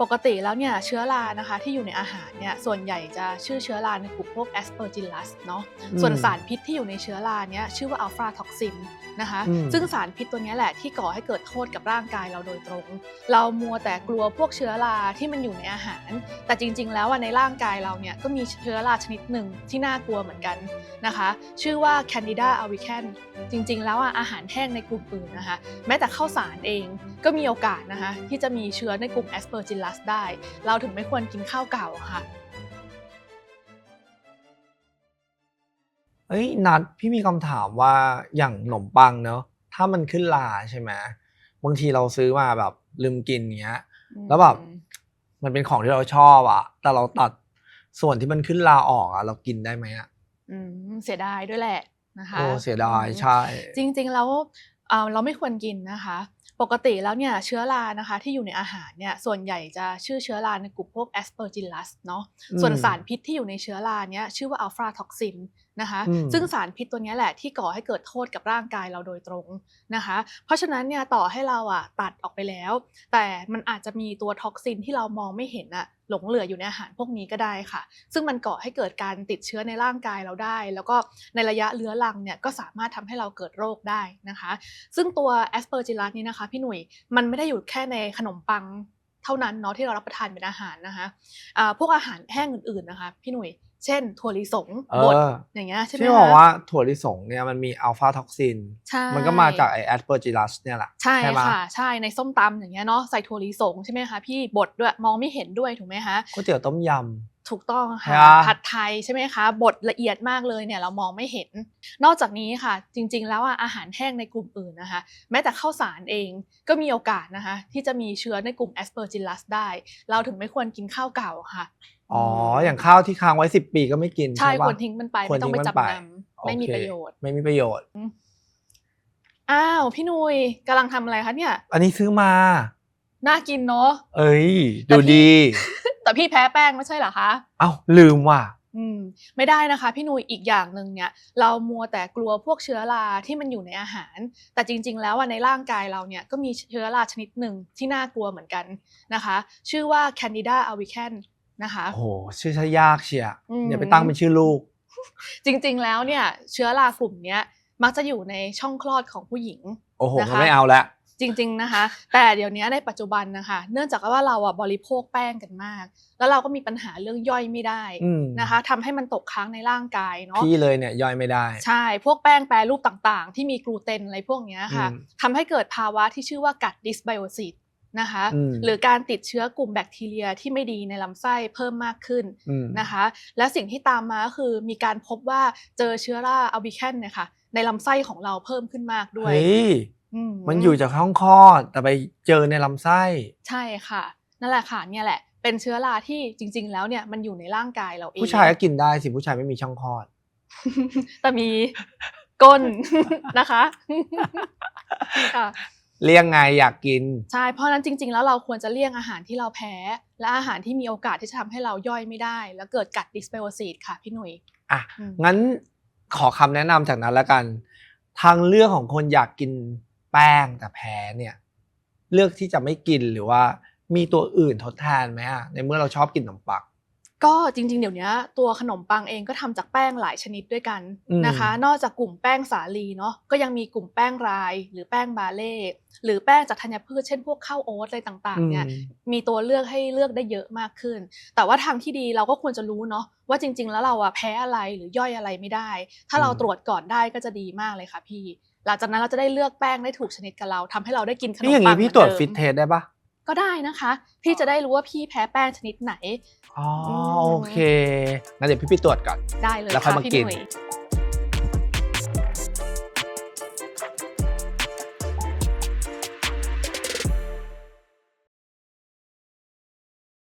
ปกติแล้วเนี่ยเชื้อรานะคะที่อยู่ในอาหารเนี่ยส่วนใหญ่จะชื่อเชื้อราในกลุ่มพวก aspergillus เนาะอืมส่วนสารพิษที่อยู่ในเชื้อราเนี่ยชื่อว่า alpha toxin นะคะอืมซึ่งสารพิษตัวเนี้ยแหละที่ก่อให้เกิดโทษกับร่างกายเราโดยตรง เรามัวแต่กลัวพวกเชื้อราที่มันอยู่ในอาหาร แต่จริง ๆ แล้วอะในร่างกายเราเนี่ยก็มีเชื้อราชนิดหนึ่งที่น่ากลัวเหมือนกันนะคะ ชื่อว่า candida albicans จริง ๆ แล้วอะอาหารแห้งในกลุ่มอื่นนะคะแม้แต่ข้าวสารเอง ก็มีโอกาสนะคะที่จะมีเชื้อในกลุ่ม aspergillus ได้ เราถึงไม่ควรกินข้าวเก่าค่ะเอ้ยนัดพี่มีคำถามว่าอย่างขนมปังเนอะถ้ามันขึ้นราใช่ไหมบางทีเราซื้อมาแบบลืมกินเนี้ย แล้วแบบมันเป็นของที่เราชอบอะแต่เราตัดส่วนที่มันขึ้นราออกอะเรากินได้ไหมอะอืมเสียดายด้วยแหละนะคะโอ้เสียดายอืมใช่ จริง ๆ แล้ว เอ่อเราไม่ควรกินนะคะ ปกติแล้วเนี่ยเชื้อรานะคะที่อยู่ในอาหารเนี่ยส่วนใหญ่จะชื่อเชื้อราในกลุ่มพวก aspergillus เนาะอืมส่วนสารพิษที่อยู่ในเชื้อราเนี่ยชื่อว่า alpha toxin นะคะอืมซึ่งสารพิษตัวเนี้ยแหละที่ก่อให้เกิดโทษกับร่างกายเราโดยตรงนะคะ เพราะฉะนั้นเนี่ยต่อให้เราอะตัดออกไปแล้ว แต่มันอาจจะมีตัวท็อกซินที่เรามองไม่เห็นอะหลงเหลืออยู่ในอาหารพวกนี้ก็ได้ค่ะ ซึ่งมันก่อให้เกิดการติดเชื้อในร่างกายเราได้ แล้วก็ในระยะเรื้อรังเนี่ยก็สามารถทำให้เราเกิดโรคได้นะคะ ซึ่งตัว aspergillus นี้นะคะ พี่หนุ่ยมันไม่ได้อยู่แค่ในขนมปังเท่านั้นเนาะที่เรารับประทานเป็นอาหารนะคะอ่าพวกอาหารแห้งอื่นๆนะคะ พี่หนุ่ย เช่นถั่วลิสงเอบดออย่างเงี้ยใช่ไหมที่คะบอกว่าถั่วลิสงเนี่ยมันมีอัลฟาท็อกซินใช่มันก็มาจากไอแอสเปอร์จิลัสเนี่ยแหละใช่ไหมค่ะ ใช่ในส้มตำอย่างเงี้ยเนาะใส่ถั่วลิสงใช่ไหมคะพี่บดด้วยมองไม่เห็นด้วยถูกไหมคะก๋วยเตี๋ยวต้มยถูกต้องใช่ค่ะปะผัดไทยใช่ไหมคะบดละเอียดมากเลยเนี่ยเรามองไม่เห็น นอกจากนี้ค่ะ จริง ๆ แล้วอะอาหารแห้งในกลุ่มอื่นนะคะ แม้แต่ข้าวสารเองก็มีโอกาสนะคะ ที่จะมีเชื้อในกลุ่ม aspergillus ได้ เราถึงไม่ควรกินข้าวเก่าค่ะำ อ๋อ อย่างข้าวที่ค้างไว้สิบปีก็ไม่กินใช่ใช่ปะควรทิ้งมันไปควรไม่ต้องไปทิ้งมันจำไปนำไม่มีโอเคประโยชน์ ไม่มีประโยชน์ อ้าวพี่นุยกำลังทำอะไรคะเนี่ย อันนี้ซื้อมา น่ากินเนาะเอ้ยแต่ดูพี่ดี แต่พี่แพ้แป้งไม่ใช่เหรอคะ เอ้าลืมว่ะอืมไม่ได้นะคะ พี่นุยอีกอย่างหนึ่งเนี่ย เรามัวแต่กลัวพวกเชื้อราที่มันอยู่ในอาหาร แต่จริง ๆ แล้วอะในร่างกายเราเนี่ยก็มีเชื้อราชนิดหนึ่งที่น่ากลัวเหมือนกันนะคะ ชื่อว่า candida albicans นะคะโอ้โหชื่อชายากเชียอืมเดี๋ยวไปตั้งเป็นชื่อลูก จริงๆแล้วเนี่ยเชื้อรากลุ่มเนี้ยมักจะอยู่ในช่องคลอดของผู้หญิง โอ้โหนะคะมันไม่เอาละจริงๆนะคะ แต่เดี๋ยวนี้ในปัจจุบันนะคะ เนื่องจากว่าเราอะบริโภคแป้งกันมาก แล้วเราก็มีปัญหาเรื่องย่อยไม่ได้อืมนะคะทำให้มันตกค้างในร่างกายเนาะพี่เลยเนี่ยย่อยไม่ได้ ใช่ พวกแป้งแปรรูปต่างๆ ที่มีกลูเตนอะไรพวกเนี้ยค่ะอืมทำให้เกิดภาวะที่ชื่อว่ากัดดิสไบโอซิส นะคะอืมหรือการติดเชื้อกลุ่มแบคทีเรียที่ไม่ดีในลำไส้เพิ่มมากขึ้นอืมนะคะ และสิ่งที่ตามมาก็คือมีการพบว่าเจอเชื้อราอัลบิแคนเนี่ยค่ะในลำไส้ของเราเพิ่มขึ้นมากด้วยเฮ้ยอืมันอยู่จากห้องคลอดแต่ไปเจอในลำไส้ ใช่ค่ะ นั่นแหละค่ะเนี่ยแหละ เป็นเชื้อราที่จริง ๆ แล้วเนี่ยมันอยู่ในร่างกายเราเองผู้ชายก็กินได้สิผู้ชายไม่มีช่องคลอด แต่มีก้นนะคะค่ะ เลี่ยงไงอยากกิน ใช่เพราะฉะนั้นจริง ๆ แล้วเราควรจะเลี่ยงอาหารที่เราแพ้ และอาหารที่มีโอกาสที่จะทำให้เราย่อยไม่ได้ แล้วเกิดกัดดิสเบโอซีดค่ะพี่หนุ่ย อะ อืม งั้นขอคำแนะนำจากนั้นแล้วกัน ทางเลือกของคนอยากกินแป้งแต่แพ้เนี่ย เลือกที่จะไม่กินหรือว่ามีตัวอื่นทดแทนไหมอะในเมื่อเราชอบกินขนมปัง ก็จริงๆ เดี๋ยวนี้ตัวขนมปังเองก็ทำจากแป้งหลายชนิดด้วยกันอืมนะคะ นอกจากกลุ่มแป้งสาลีเนาะก็ยังมีกลุ่มแป้งราย หรือแป้งบาเล่หรือแป้งจากธัญพืชเช่นพวกข้าวโอ๊ตอะไรต่างๆเนี่ยอืมมีตัวเลือกให้เลือกได้เยอะมากขึ้น แต่ว่าทางที่ดีเราก็ควรจะรู้เนาะว่าจริง ๆ แล้วเราอะแพ้อะไรหรือย่อยอะไรไม่ได้ ถ้าเราอืมตรวจก่อนได้ก็จะดีมากเลยค่ะพี่ หลังจากนั้นเราจะได้เลือกแป้งได้ถูกชนิดกับเราทำให้เราได้กินขนมพี่อย่างปันี้งพี่ตรวจหมือนฟิดิตมเทสได้ปะ ก็ได้นะคะ พี่จะได้รู้ว่าพี่แพ้แป้งชนิดไหน อ๋ออืมโอเคงั้นเดี๋ยวพี่ไปตรวจก่อน ได้เลยแล้วค่อยค่ะมาพี่กินหนุ่ย